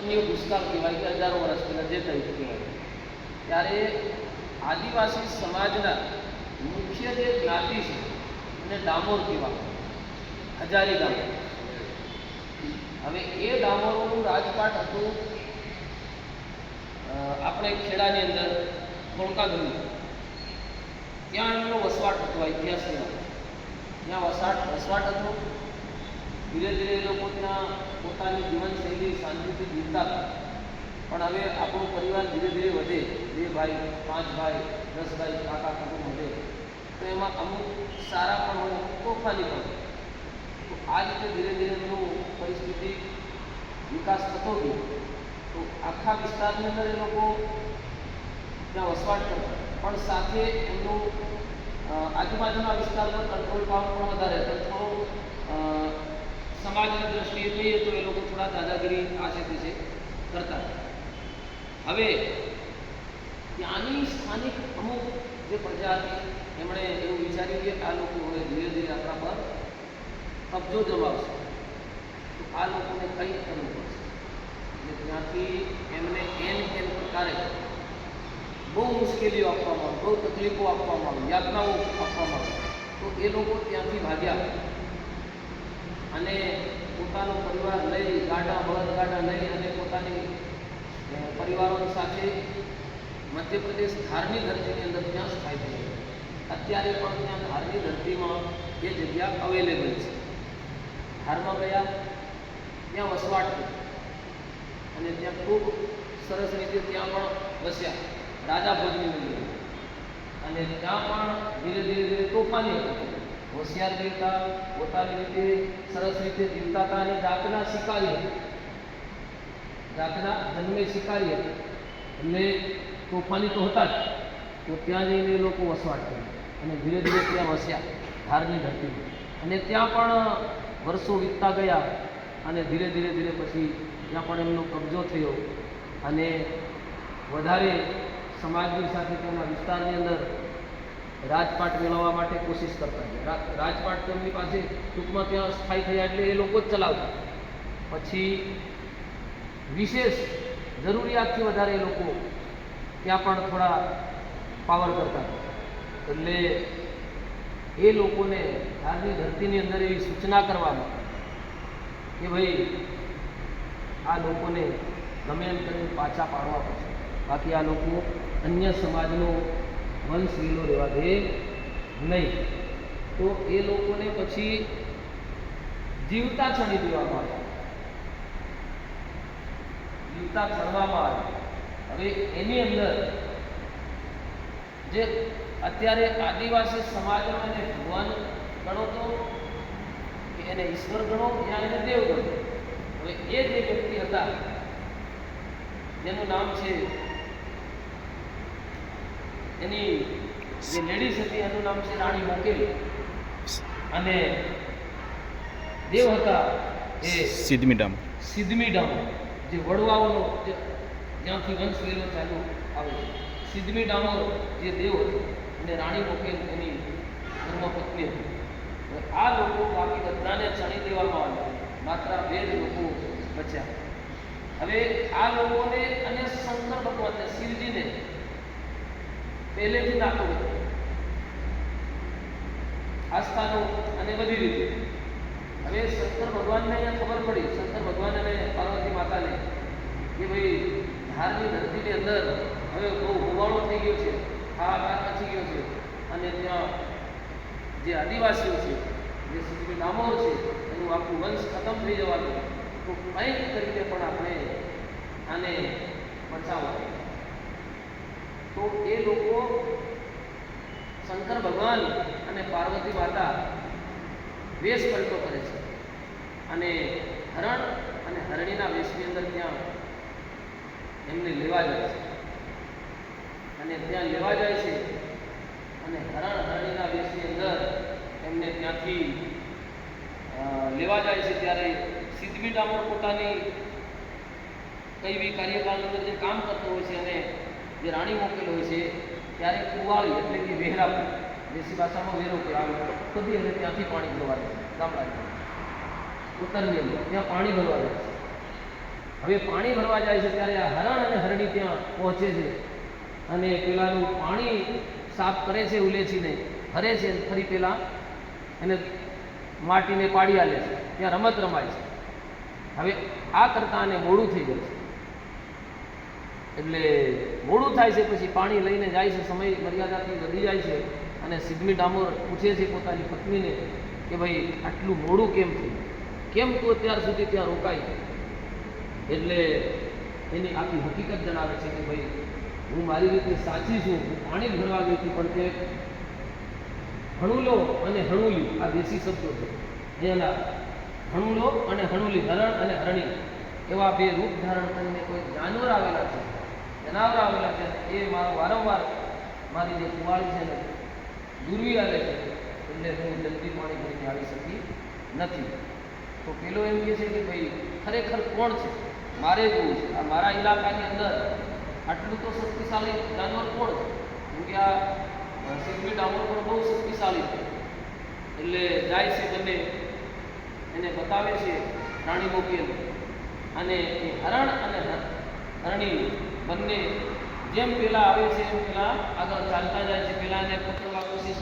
પન્નીઓ દુષ્કાળ કહેવાય કે હજારો વર્ષ પહેલાં જે તરીકે કહેવાય ત્યારે આદિવાસી સમાજના મુખ્ય જે જ્ઞાતિ છે, એને ડામોર કહેવાય. હજારી ડામોર. હવે એ ડામોરોનું રાજપાટ હતું આપણે ખેડાની અંદર ગમી ત્યાં એમનો વસવાટ હતો, ઇતિહાસની ત્યાં વસાટ, વસવાટ હતો. ધીરે ધીરે એ લોકો ત્યાં પોતાની જીવનશૈલી શાંતિથી જીવતા હતા. પણ હવે આપણો પરિવાર ધીરે ધીરે વધે. બે ભાઈ, પાંચ ભાઈ, દસ ભાઈ કાકા કુટુંબ વધે. તો એમાં અમુક સારા પણ હોય, તોફાની પણ તો આ રીતે ધીરે ધીરે એમનું પરિસ્થિતિ વિકાસ થતો ગયો, તો આખા વિસ્તારની અંદર એ લોકો ત્યાં વસવાટ કરતા. પણ સાથે એમનું આજુબાજુના વિસ્તારમાં કંટ્રોલ પાવર પણ વધારે હતો. થોડો સમાજની દ્રષ્ટિએ જોઈએ તો એ લોકો થોડા દાદાગીરી આ છે તે છે કરતા હતા. હવે ત્યાંની સ્થાનિક અમુક જે પ્રજા હતી, એમણે એવું વિચાર્યું કે આ લોકો હવે ધીરે ધીરે આપણા પર કબજો જમાવશે. તો આ લોકોને કંઈક કરવું પડશે? એટલે ત્યાંથી એમને એન કેન પ્રકારે બહુ મુશ્કેલીઓ આપવામાં આવી બહુ તકલીફો આપવામાં આવી યાતનાઓ આપવામાં આવી. તો એ લોકો ત્યાંથી ભાગ્યા. અને પોતાનો પરિવાર લઈ ગાડા બળદ ગાડા લઈ અને પોતાની પરિવારો સાથે મધ્યપ્રદેશ ધારની ધરતીની અંદર ત્યાં સ્થાયી છે. અત્યારે પણ ત્યાં ધારની ધરતીમાં એ જગ્યા અવેલેબલ છે. ધારમાં ગયા, ત્યાં વસવાટ અને ત્યાં ખૂબ સરસ રીતે ત્યાં પણ વસ્યા, રાજા ભોજની મંદિર. અને ત્યાં પણ ધીરે ધીરે ધીરે તોફાની હતું. હોશિયાર દેવતા પોતાની રીતે સરસ રીતે જીવતા હતા અને જાતના શિકારી જાતના જન્મે શિકારી એટલે તોફાની તો હતા જ, તો ત્યાં જઈને એ લોકો વસવાટ કર્યો. અને ધીરે ધીરે ત્યાં વસ્યા, ધારની ધરતી અને ત્યાં પણ વર્ષો વીતતા ગયા અને ધીરે ધીરે ધીરે પછી ત્યાં પણ એમનો કબજો થયો. અને વધારે સમાજની સાથે તેના વિસ્તારની અંદર રાજપાટ મેળવવા માટે કોશિશ કરતા રા- રાજપાટ તેમની પાસે ટૂંકમાં ત્યાં સ્થાયી થયા એટલે એ લોકો જ ચલાવતા પછી વિશેષ જરૂરિયાતથી વધારે એ લોકો ત્યાં પણ થોડા પાવર કરતા એટલે એ લોકોને ધારની ધરતીની અંદર એવી સૂચના કરવામાં કે ભાઈ આ લોકોને ગમે એમ કરીને પાછા પાડવા પડશે. બાકી આ લોકો અન્ય સમાજનો વંશ સ્ત્રીનો રહેવા દે નહીં. તો એ લોકોને પછી જીવતા છડી દેવામાં આવે. જીવતા છડવામાં આવે. હવે એની અંદર જે અત્યારે આદિવાસી સમાજનો એને ભગવાન ગણો તો કે એને ઈશ્વર ગણો યા એને દેવ ગણો. હવે એ જે વ્યક્તિ હતા, જેનું નામ છે એની જે લેડીઝ હતી એનું નામ છે રાણી મોકેલી. અને દેવ હતા એ સિદ્ધમી ડામ સિદ્ધમી ડામ જે વડવાઓનો જ્યાંથી વંશ વેલો ચાલુ આવે છે. સિદ્ધમી ડામો જે દેવ હતો અને રાણી મોકેલ એની ધર્મપત્ની હતી. આ લોકો બાકી બધાને ચણી દેવામાં આવ્યા માત્ર બે જ લોકો બચ્યા. હવે આ લોકોને અને શંકર ભગવાનને શિવજીને પહેલેથી નાખો આસ્થાનો અને બધી રીતે. હવે શંકર ભગવાનને અહીંયા ખબર પડી. શંકર ભગવાન અને પાર્વતી માતાને કે ભાઈ, ધારની ધરતીની અંદર હવે બહુ હોવાળો થઈ ગયો છે. હાહાકાર મચી ગયો છે. અને ત્યાં જે આદિવાસીઓ છે, જે સુધી નામો છે, એનું આખું વંશ ખતમ થઈ જવાનું. તો કંઈક કરીને પણ આપણે આને બચાવવા તો એ લોકો શંકર ભગવાન અને પાર્વતી માતા વેશ પલટો કરે છે. અને હરણ અને હરણીના વેશની અંદર ત્યાં એમને લેવા જાય છે. અને ત્યાં લેવા જાય છે અને હરણ હરણીના વેશની અંદર એમને ત્યાંથી લેવા જાય છે ત્યારે સિદ્ધવી ડામોર પોતાની કઈ બી કાર્યકાળની અંદર જે કામ કરતો હોય છે અને જે રાણી મૂકેલો હોય છે ત્યારે કુવાળી એટલે કે વેરા દેશી ભાષામાં વેરો કહેવાય ખુદી અને ત્યાંથી પાણી ભરવા જાય ગામડાની. ઉત્તરની અંદર ત્યાં પાણી ભરવા જાય છે હવે પાણી ભરવા જાય છે ત્યારે આ હરણ અને હરણી ત્યાં પહોંચે છે. અને પેલાનું પાણી સાફ કરે છે ઉલેચીને, હરે છે ફરી પેલા એને માટીને પાડી આલે છે. ત્યાં રમત રમાય છે. હવે આ કરતાં આને મોડું થઈ ગયું છે. એટલે મોડું થાય છે, પછી પાણી લઈને જાય છે, સમય મર્યાદાથી વધી જાય છે. અને સિદ્મી ડામોર પૂછે છે પોતાની પત્નીને કે ભાઈ, આટલું મોડું કેમ થયું? કેમ તું અત્યાર સુધી ત્યાં રોકાઈ? એટલે એની આખી હકીકત જણાવે છે કે ભાઈ, હું મારી રીતે સાચી છું, હું પાણી ભરવા ગઈ હતી, પણ તે હણુલો અને હણુલી, આ દેશી શબ્દો છે. એના હણુલો અને હણુલી હરણ અને હરણી એવા બે રૂપ ધારણ કરીને કોઈ જાનવર આવેલા જનાવર આવેલા છે એ મારો વારંવાર મારી જે કુવાળી છે ને, દૂરવી આવે છે એટલે હું જલ્દી પાણી ભરીને આવી શકી નથી. તો પેલો એમ કહે છે કે ભાઈ, ખરેખર કોણ છે? મારે જોવું છે. આ મારા ઇલાકાની અંદર આટલું તો શક્તિશાળી જાનવર કોણ? છે કેમ કે આ સિદ્ધી ડામર પણ બહુ શક્તિશાળી છે. એટલે જાય છે બંને. એને બતાવે છે રાણી મોકેલ અને એ હરણ અને હરણી બંને જેમ પેલા આવે છે એમ પેલા આગળ ચાલતા જાય છે. પેલા એને પકડવા કોશિશ